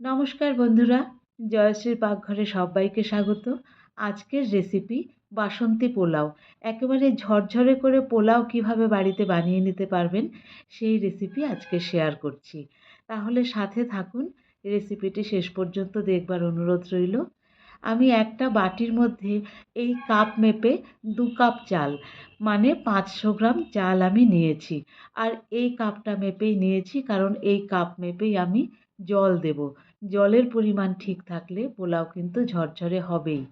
নমস্কার বন্ধুরা জয়শ্রীর পাকঘরে সবাইকে স্বাগত। আজকের রেসিপি বাসন্তী পোলাও। একেবারে ঝরঝরে করে পোলাও কীভাবে বাড়িতে বানিয়ে নিতে পারবেন, সেই রেসিপি আজকে শেয়ার করছি। তাহলে সাথে থাকুন রেসিপিটি শেষ পর্যন্ত দেখবার অনুরোধ রইল। আমি একটা বাটির মধ্যে এই কাপ মেপে দু কাপ চাল মানে পাঁচশো গ্রাম চাল আমি নিয়েছি। আর এই কাপটা মেপেই নিয়েছি, কারণ এই কাপ মেপেই আমি জল দেব। জলের পরিমাণ ঠিক থাকলে পোলাও কিন্তু ঝরঝরে হবেই।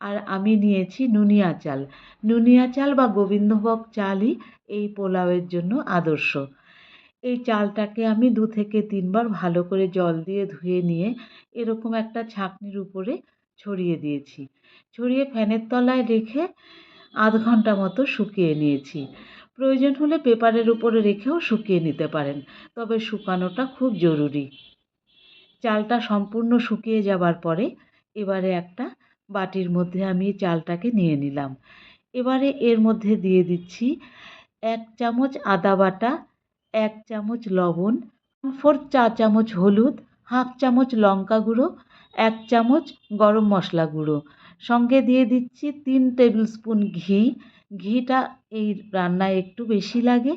আর আমি নিয়েছি নুনিয়া চাল। নুনিয়া চাল বা গোবিন্দভোগ চালই এই পোলাওয়ের জন্য আদর্শ। এই চালটাকে আমি দু থেকে তিনবার ভালো করে জল দিয়ে ধুয়ে নিয়ে এরকম একটা ছাঁকনির উপরে ছড়িয়ে দিয়েছি। ছড়িয়ে ফ্যানের তলায় রেখে আধ ঘণ্টা মতো শুকিয়ে নিয়েছি। প্রয়োজন হলে পেপারের উপরে রেখেও শুকিয়ে নিতে পারেন, তবে শুকানোটা খুব জরুরি। চালটা সম্পূর্ণ শুকিয়ে যাবার পরে এবারে একটা বাটির মধ্যে আমি চালটাকে নিয়ে নিলাম। এবারে এর মধ্যে দিয়ে দিচ্ছি এক চামচ আদা বাটা, এক চামচ লবণ, ফোর চা চামচ হলুদ, হাফ চামচ লঙ্কা গুঁড়ো, এক চামচ গরম মশলা গুঁড়ো। সঙ্গে দিয়ে দিচ্ছি তিন টেবিল স্পুন ঘি। ঘিটা এই রান্নায় একটু বেশি লাগে।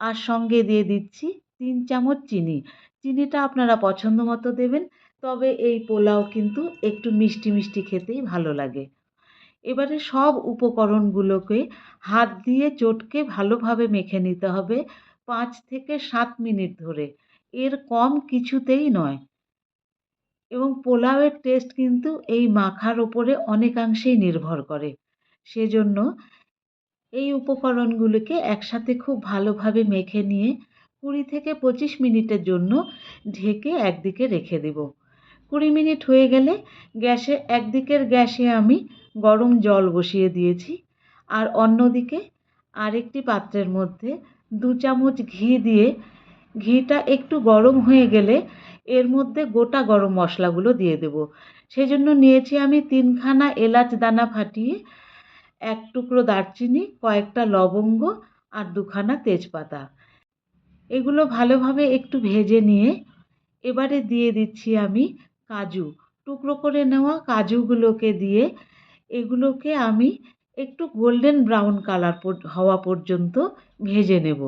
আর সঙ্গে দিয়ে দিচ্ছি তিন চামচ চিনি। চিনিটা আপনারা পছন্দ মতো দেবেন। তবে এই পোলাও কিন্তু একটু মিষ্টি মিষ্টি খেতেই ভালো লাগে। এবারে সব উপকরণগুলোকে হাত দিয়ে চটকে ভালোভাবে মেখে নিতে হবে পাঁচ থেকে সাত মিনিট ধরে। এর কম কিছুতেই নয়। এবং পোলাওয়ের টেস্ট কিন্তু এই মাখার ওপরে অনেকাংশেই নির্ভর করে। সেজন্য এই উপকরণগুলোকে একসাথে খুব ভালোভাবে মেখে নিয়ে কুড়ি থেকে পঁচিশ মিনিটের জন্য ঢেকে একদিকে রেখে দেব। কুড়ি মিনিট হয়ে গেলে গ্যাসে, একদিকের গ্যাসে আমি গরম জল বসিয়ে দিয়েছি। আর অন্যদিকে আরেকটি পাত্রের মধ্যে দু চামচ ঘি দিয়ে, ঘিটা একটু গরম হয়ে গেলে এর মধ্যে গোটা গরম মশলাগুলো দিয়ে দেব। সেজন্য নিয়েছি আমি তিনখানা এলাচ দানা ফাটিয়ে এক টুকরো দারচিনি, কয়েকটা লবঙ্গ আর দুখানা তেজপাতা। এগুলো ভালোভাবে একটু ভেজে নিয়ে এবারে দিয়ে দিচ্ছি আমি কাজু। টুকরো করে নেওয়া কাজুগুলোকে দিয়ে এগুলোকে আমি একটু গোল্ডেন ব্রাউন কালার হওয়া পর্যন্ত ভেজে নেব।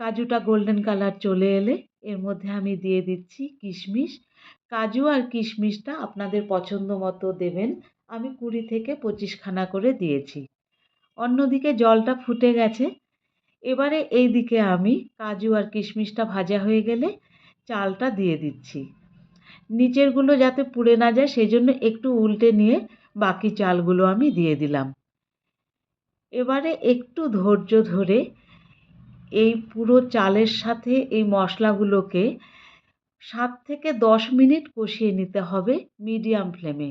কাজুটা গোল্ডেন কালার চলে এলে এর মধ্যে আমি দিয়ে দিচ্ছি কিশমিশ। কাজু আর কিশমিশটা আপনাদের পছন্দ মতো দেবেন। আমি কুড়ি থেকে পঁচিশখানা করে দিয়েছি। অন্যদিকে জলটা ফুটে গেছে। এবারে এই দিকে আমি কাজু আর কিশমিশটা ভাজা হয়ে গেলে চালটা দিয়ে দিচ্ছি। নিচেরগুলো যাতে পুড়ে না যায় সেই জন্য একটু উল্টে নিয়ে বাকি চালগুলো আমি দিয়ে দিলাম। এবারে একটু ধৈর্য ধরে এই পুরো চালের সাথে এই মশলাগুলোকে সাত থেকে দশ মিনিট কষিয়ে নিতে হবে মিডিয়াম ফ্লেমে।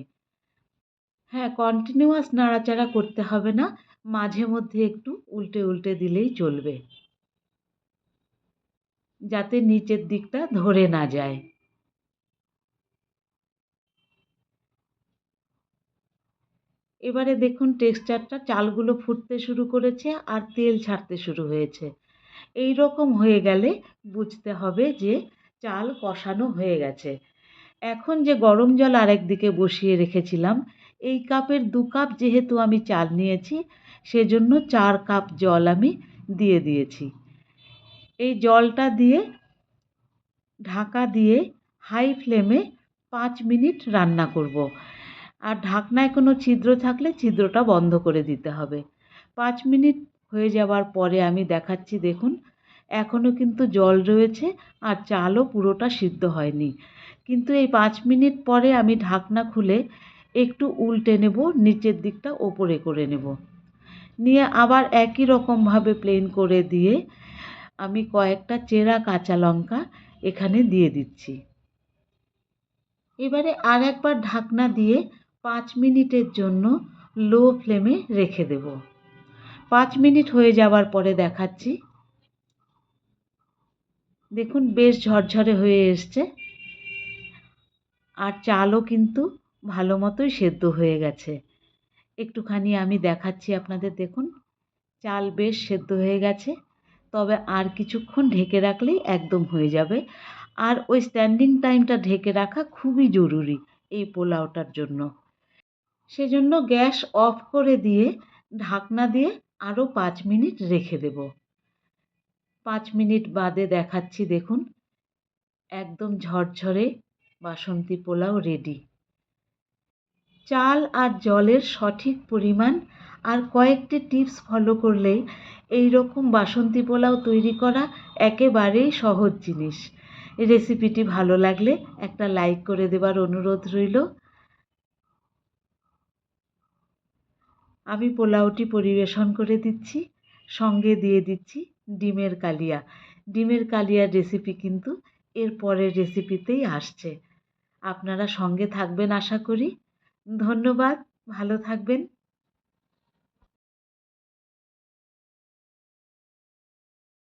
হ্যাঁ কন্টিনিউয়াস নাড়াচাড়া করতে হবে না। মাঝে মধ্যে একটু উল্টে উল্টে দিলেই চলবে। যাতে নিচের দিকটা ধরে না যায়। এবারে দেখুন টেক্সচারটা, চালগুলো ফুটতে শুরু করেছে আর তেল ছাড়তে শুরু হয়েছে। এই রকম হয়ে গেলে বুঝতে হবে যে চাল কষানো হয়ে গেছে। এখন যে গরম জল আরেক দিকে বসিয়ে রেখেছিলাম এই কাপের দু কাপ যেহেতু আমি চাল নিয়েছি, সেজন্য চার কাপ জল আমি দিয়ে দিয়েছি। এই জলটা দিয়ে, ঢাকা দিয়ে হাই ফ্লেমে পাঁচ মিনিট রান্না করব। আর ঢাকনায় কোনো ছিদ্র থাকলে ছিদ্রটা বন্ধ করে দিতে হবে। পাঁচ মিনিট হয়ে যাওয়ার পরে আমি দেখাচ্ছি, দেখুন এখনও কিন্তু জল রয়েছে আর চালও পুরোটা সিদ্ধ হয়নি। কিন্তু এই পাঁচ মিনিট পরে আমি ঢাকনা খুলে একটু উল্টে নেব, নিচের দিকটা ওপরে করে নেব। নিয়ে আবার একই রকমভাবে প্লেন করে দিয়ে আমি কয়েকটা চেরা কাঁচা লঙ্কা এখানে দিয়ে দিচ্ছি। এবারে আর একবার ঢাকনা দিয়ে পাঁচ মিনিটের জন্য লো ফ্লেমে রেখে দেব। পাঁচ মিনিট হয়ে যাওয়ার পরে দেখাচ্ছি। দেখুন, বেশ ঝরঝরে হয়ে এসছে। আর চালও কিন্তু ভালো মতোই সেদ্ধ হয়ে গেছে। একটুখানি আমি দেখাচ্ছি আপনাদের, দেখুন। চাল বেশ সেদ্ধ হয়ে গেছে। তবে আর কিছুক্ষণ ঢেকে রাখলেই একদম হয়ে যাবে। আর ওই স্ট্যান্ডিং টাইমটা ঢেকে রাখা খুবই জরুরি এই পোলাওটার জন্য। সেজন্য গ্যাস অফ করে দিয়ে ঢাকনা দিয়ে আরও পাঁচ মিনিট রেখে দেব। পাঁচ মিনিট বাদে দেখাচ্ছি, দেখুন। একদম ঝরঝরে বাসন্তী পোলাও রেডি চাল আর জলের সঠিক পরিমাণ আর কয়েকটি টিপস ফলো করলেই এই রকম বাসন্তী পোলাও তৈরি করা একেবারেই সহজ জিনিস। রেসিপিটি ভালো লাগলে একটা লাইক করে দেবার অনুরোধ রইল। আমি পোলাওটি পরিবেশন করে দিচ্ছি, সঙ্গে দিয়ে দিচ্ছি ডিমের কালিয়া। ডিমের কালিয়ার রেসিপি কিন্তু এর পরের রেসিপিতেই আসছে। আপনারা সঙ্গে থাকবেন আশা করি। ধন্যবাদ ভালো থাকবেন।